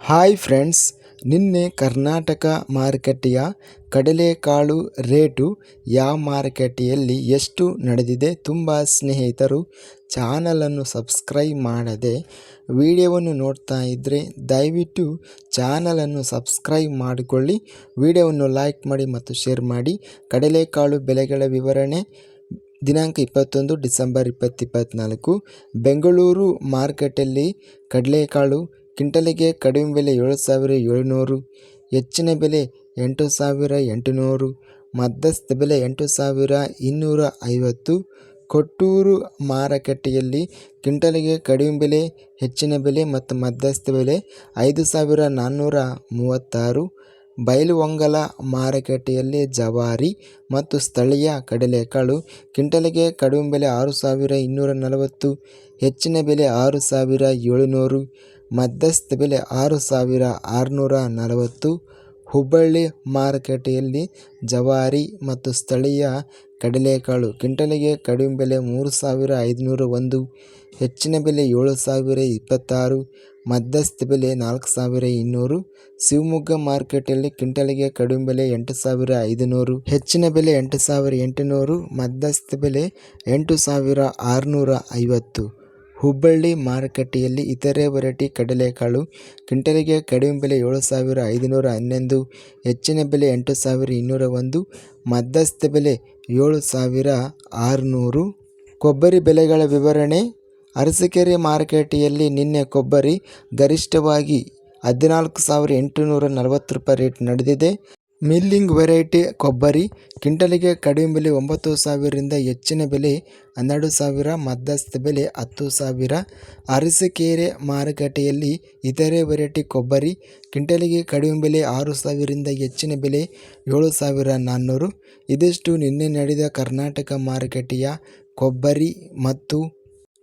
Hi friends, ನಿನ್ನೆ ಕರ್ನಾಟಕ ಮಾರುಕಟ್ಟೆಯ ಕಡಲೆಕಾಳು ರೇಟು ಯಾವ ಮಾರುಕಟ್ಟೆಯಲ್ಲಿ ಎಷ್ಟು ನಡೆದಿದೆ ತುಂಬ ಸ್ನೇಹಿತರು ಚಾನಲನ್ನು ಸಬ್ಸ್ಕ್ರೈಬ್ ಮಾಡದೆ ವಿಡಿಯೋವನ್ನು ನೋಡ್ತಾ ಇದ್ದರೆ ದಯವಿಟ್ಟು ಚಾನಲನ್ನು ಸಬ್ಸ್ಕ್ರೈಬ್ ಮಾಡಿಕೊಳ್ಳಿ, ವಿಡಿಯೋವನ್ನು ಲೈಕ್ ಮಾಡಿ ಮತ್ತು ಶೇರ್ ಮಾಡಿ. ಕಡಲೆಕಾಳು ಬೆಲೆಗಳ ವಿವರಣೆ, ದಿನಾಂಕ ಇಪ್ಪತ್ತೊಂದು ಡಿಸೆಂಬರ್ ಇಪ್ಪತ್ತಿಪ್ಪತ್ತ್ನಾಲ್ಕು ಬೆಂಗಳೂರು ಮಾರುಕಟ್ಟೆಯಲ್ಲಿ ಕಡಲೆಕಾಳು ಕ್ವಿಂಟಲಿಗೆ ಕಡಿಮೆ ಬೆಲೆ ಏಳು ಸಾವಿರ ಏಳುನೂರು, ಹೆಚ್ಚಿನ ಬೆಲೆ ಎಂಟು ಸಾವಿರ ಎಂಟುನೂರು, ಮಧ್ಯಸ್ಥ ಬೆಲೆ ಎಂಟು ಸಾವಿರ ಇನ್ನೂರ ಐವತ್ತು. ಕೊಟ್ಟೂರು ಮಾರುಕಟ್ಟೆಯಲ್ಲಿ ಕಿಂಟಲಿಗೆ ಕಡಿಮೆ ಬೆಲೆ, ಹೆಚ್ಚಿನ ಬೆಲೆ ಮತ್ತು ಮಧ್ಯಸ್ಥ ಬೆಲೆ ಐದು ಸಾವಿರ ನಾನ್ನೂರ ಮೂವತ್ತಾರು. ಬೈಲುಹೊಂಗಲ ಮಾರುಕಟ್ಟೆಯಲ್ಲಿ ಜವಾರಿ ಮತ್ತು ಸ್ಥಳೀಯ ಕಡಲೆಕಾಳು ಕ್ವಿಂಟಲಿಗೆ ಕಡಿಮೆ ಬೆಲೆ ಆರು ಸಾವಿರ ಇನ್ನೂರ ನಲವತ್ತು, ಹೆಚ್ಚಿನ ಬೆಲೆ ಆರು ಸಾವಿರ ಏಳುನೂರು. ಮಧ್ಯಸ್ಥ ಬೆಲೆ ಆರು ಸಾವಿರ ಆರುನೂರ ನಲವತ್ತು. ಹುಬ್ಬಳ್ಳಿ ಮಾರುಕಟ್ಟೆಯಲ್ಲಿ ಜವಾರಿ ಮತ್ತು ಸ್ಥಳೀಯ ಕಡಲೆಕಾಳು ಕ್ವಿಂಟಲಿಗೆ ಕಡಿಮೆ ಬೆಲೆ ಮೂರು ಸಾವಿರ ಐದುನೂರ ಒಂದು, ಹೆಚ್ಚಿನ ಬೆಲೆ ಏಳು ಸಾವಿರ ಇಪ್ಪತ್ತಾರು, ಮಧ್ಯಸ್ಥ ಬೆಲೆ ನಾಲ್ಕು ಸಾವಿರ ಇನ್ನೂರು. ಶಿವಮೊಗ್ಗ ಮಾರುಕಟ್ಟೆಯಲ್ಲಿ ಕ್ವಿಂಟಲಿಗೆ ಕಡಿಮೆ ಬೆಲೆ ಎಂಟು ಸಾವಿರ ಐದುನೂರು, ಹೆಚ್ಚಿನ ಬೆಲೆ ಎಂಟು ಸಾವಿರ ಎಂಟುನೂರು, ಮಧ್ಯಸ್ಥ ಬೆಲೆ ಎಂಟು ಸಾವಿರ ಆರುನೂರ ಐವತ್ತು. ಹುಬ್ಬಳ್ಳಿ ಮಾರುಕಟ್ಟೆಯಲ್ಲಿ ಇತರೆ ವೆರೈಟಿ ಕಡಲೆಕಾಳು, ಕ್ವಿಂಟಲಿಗೆ ಕಡಿಮೆ ಬೆಲೆ ಏಳು ಸಾವಿರ ಐದುನೂರ ಹನ್ನೊಂದು, ಹೆಚ್ಚಿನ ಬೆಲೆ ಎಂಟು ಸಾವಿರ ಇನ್ನೂರ ಒಂದು, ಮಧ್ಯಸ್ಥ ಬೆಲೆ ಏಳು ಸಾವಿರ ಆರುನೂರು. ಕೊಬ್ಬರಿ ಬೆಲೆಗಳ ವಿವರಣೆ, ಅರಸೀಕೆರೆ ಮಾರುಕಟ್ಟೆಯಲ್ಲಿ ನಿನ್ನೆ ಕೊಬ್ಬರಿ ಗರಿಷ್ಠವಾಗಿ ಹದಿನಾಲ್ಕು ಸಾವಿರ ಎಂಟುನೂರ ನಲವತ್ತು ರೂಪಾಯಿ ರೇಟ್ ನಡೆದಿದೆ. ಮಿಲ್ಲಿಂಗ್ ವೆರೈಟಿ ಕೊಬ್ಬರಿ ಕ್ವಿಂಟಲಿಗೆ ಕಡಿಮೆ ಬೆಲೆ ಒಂಬತ್ತು ಸಾವಿರದಿಂದ ಹೆಚ್ಚಿನ ಬೆಲೆ ಹನ್ನೆರಡು ಸಾವಿರ, ಮಧ್ಯಸ್ಥ ಬೆಲೆ ಹತ್ತು ಸಾವಿರ. ಅರಸೀಕೆರೆ ಮಾರುಕಟ್ಟೆಯಲ್ಲಿ ಇತರೆ ವೆರೈಟಿ ಕೊಬ್ಬರಿ ಕ್ವಿಂಟಲಿಗೆ ಕಡಿಮೆ ಬೆಲೆ ಆರು ಸಾವಿರದಿಂದ ಹೆಚ್ಚಿನ ಬೆಲೆ ಏಳು ಸಾವಿರ ನಾನ್ನೂರು. ಇದಿಷ್ಟು ನಿನ್ನೆ ನಡೆದ ಕರ್ನಾಟಕ ಮಾರುಕಟ್ಟೆಯ ಕೊಬ್ಬರಿ ಮತ್ತು